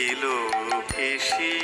দিল ভেসে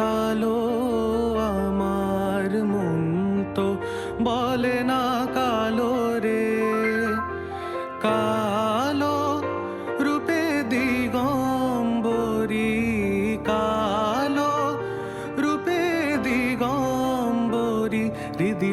কালি আমার মন তো বলে না কালো রে। কালো রূপে দিগম্বরী, কালো রূপে দিগম্বরী হৃদি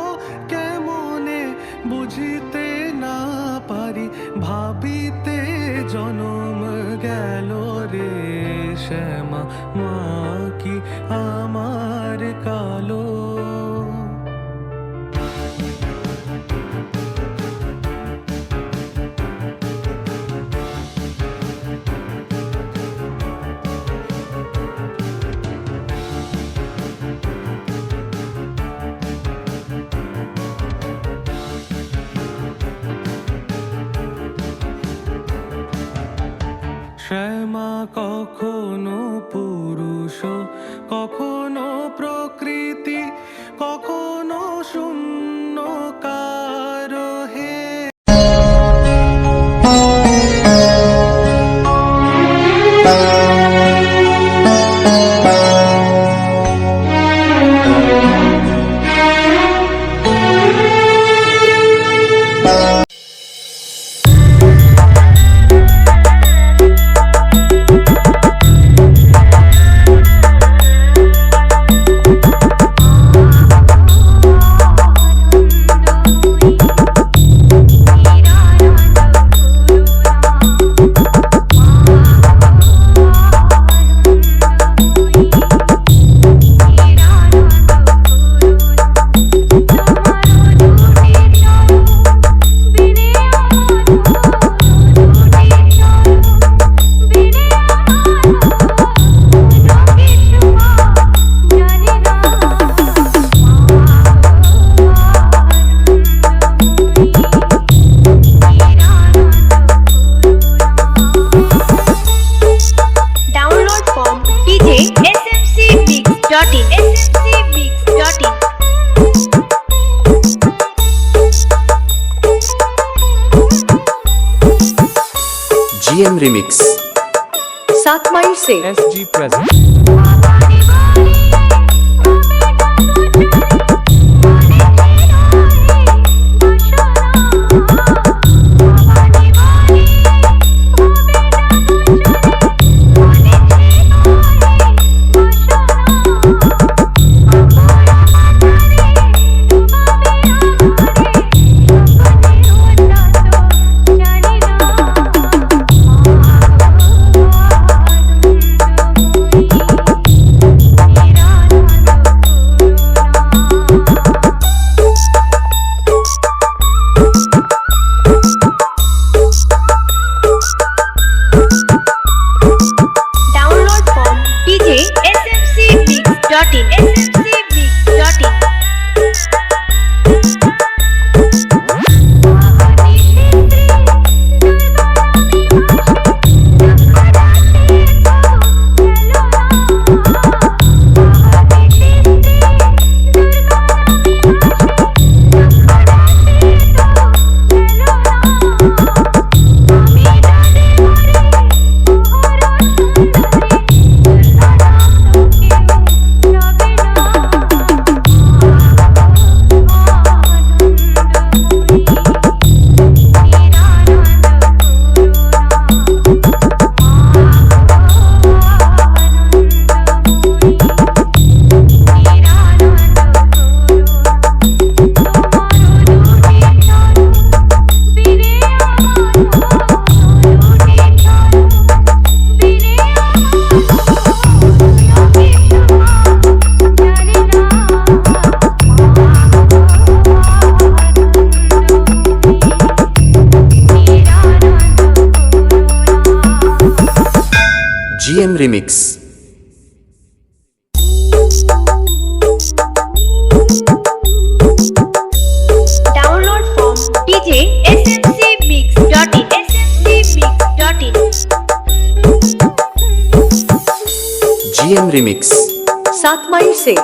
বুঝিতে না পারি ভাবিতে জনম গেল রে শ্যামা মা কি আমার কখনো পুরুষ কখনো প্রকৃতি কখনো শূন্য। जीएम रिमिक्स सात माइल से S G present M remix download from DJ GM remix सात माइल से